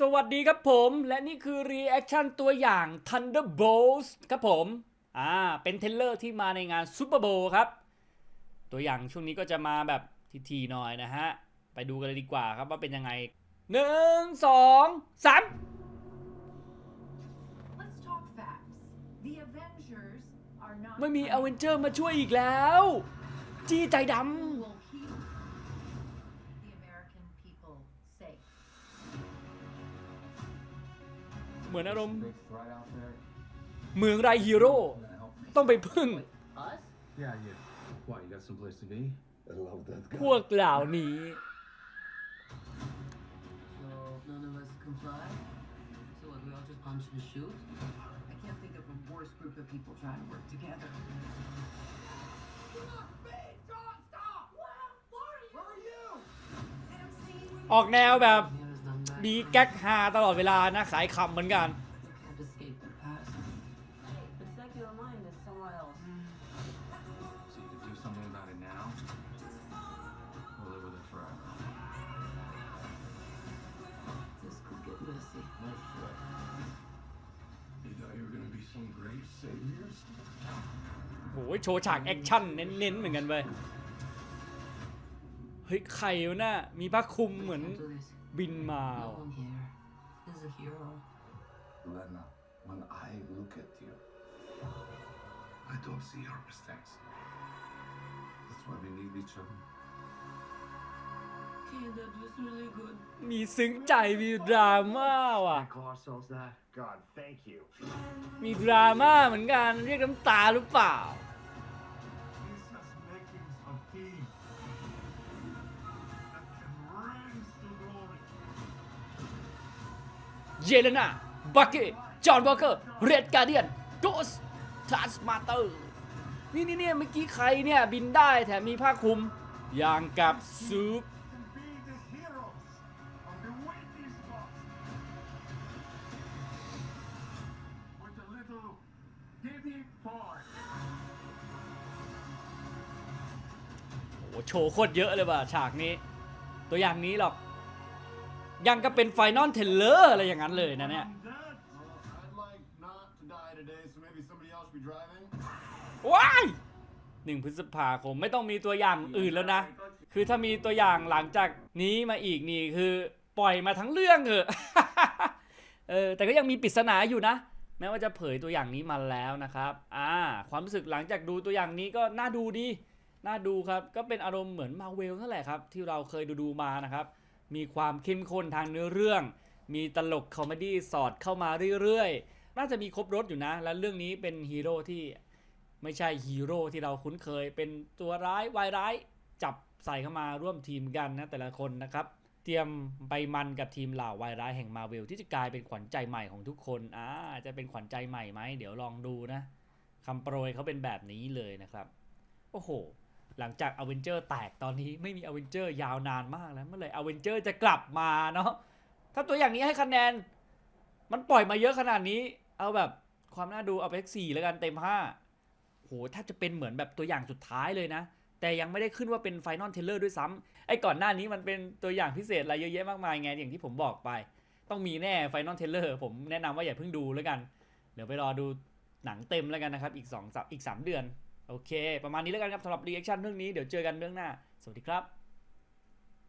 สวัสดีครับผมและนี่คือ reaction ตัวอย่าง Thunderbolts ครับผมอ่าเป็นเทรลเลอร์ที่มาในงานซูเปอร์โบว์ครับ ตัวอย่างช่วงนี้ก็จะมาแบบทีๆหน่อยนะฮะ ไปดูกันเลยดีกว่าครับว่าเป็นยังไงหนึ่งสองสาม Let's talk facts. The Avengers are not. ไม่มีอเวนเจอร์มาช่วยอีกแล้ว จี้ใจด Who เหมือนอารมณ์เมืองไรฮีโร่ต้องไปพึ่ง พวกเหล่านี้ ออกแนวแบบ Here is none back. มีแก๊กฮาตลอดเวลานะขายคำเหมือนกัน Can't escape the past. It's like your mind is somewhere else. So you can do something about it now, or live with it forever. This could get messy. No sweat. You thought you were gonna be some great saviors? โอ้ยโชว์ฉากแอคชั่นเน้นๆเหมือนกันเว้ย เฮ้ยใครวะน่ะมีผ้าคลุมเหมือน Can't do this. บินมา No one here is a hero. Lena, when I look at you, I don't see your mistakes. That's why we need each other. Okay, that was really good. มีซึ้งใจมีดราม่าว่ะ Call ourselves that. God, thank you. มีดราม่าเหมือนกันเรียกน้ำตาหรือเปล่า เยเลนาบักเกจอห์นวอลเกอร์เรดการเดียนโกสทัสมาเตอร์นี่นี่เนี่ยเมื่อกี้ใครเนี่ย บินได้แถมมีผ้าคลุมอย่างกับซูปโอ้โหโชว์โคตรเยอะเลยว่ะฉากนี้ ตัวอย่างนี้หรอก ยังก็เป็นไฟนอลเทเลอร์อะไรอย่างนั้นเลยนะเนี่ย ว้ายหนึ่งพฤษภาคมไม่ต้องมีตัวอย่างอื่นแล้วนะ คือถ้ามีตัวอย่างหลังจากนี้มาอีกนี่คือปล่อยมาทั้งเรื่องเถอะเออแต่ก็ยังมีปริศนาอยู่นะ แม้ว่าจะเผยตัวอย่างนี้มาแล้วนะครับ อ่า ความรู้สึกหลังจากดูตัวอย่างนี้ก็น่าดูดี น่าดูครับ ก็เป็นอารมณ์เหมือนมาเวลนั่นแหละครับ ที่เราเคยดูดูมานะครับ มีความเข้มข้นทางเนื้อเรื่อง มีตลกคอมเมดี้สอดเข้ามาเรื่อยๆ น่าจะมีครบรถอยู่นะ และเรื่องนี้เป็นฮีโร่ที่ไม่ใช่ฮีโร่ที่เราคุ้นเคย เป็นตัวร้ายวายร้ายจับใส่เข้ามาร่วมทีมกันนะแต่ละคนนะครับ เตรียมไปมันกับทีมเหล่าวายร้ายแห่งมาเวลที่จะกลายเป็นขวัญใจใหม่ของทุกคนอ่าจะเป็นขวัญใจใหม่ไหมเดี๋ยวลองดูนะคำโปรยเขาเป็นแบบนี้เลยนะครับ โอ้โห หลังจากอเวนเจอร์แตกตอนนี้ไม่มีอเวนเจอร์ยาวนานมากแล้วเมื่อไหร่อเวนเจอร์จะกลับมาเนาะถ้าตัวอย่างนี้ให้คะแนน มันปล่อยมาเยอะขนาดนี้ เอาแบบความน่าดูเอาไปสี่แล้วกันเต็มห้าโหแทบจะเป็นเหมือนแบบตัวอย่างสุดท้ายเลยนะ แต่ยังไม่ได้ขึ้นว่าเป็นไฟนอลเทเลอร์ด้วยซ้ำไอ้ก่อนหน้านี้มันเป็นตัวอย่างพิเศษอะไรเยอะแยะมากมายไงอย่างที่ผมบอกไป ต้องมีแน่ไฟนอลเทเลอร์ผมแนะนำว่าอย่าเพิ่งดูแล้วกัน เดี๋ยวไปรอดูหนังเต็มแล้วกันนะครับ อีก2สัปอีก 3 เดือน โอเค ประมาณนี้แล้วกันครับสำหรับรีแอคชั่นเรื่องนี้เดี๋ยวเจอกันเรื่องหน้า สวัสดีครับ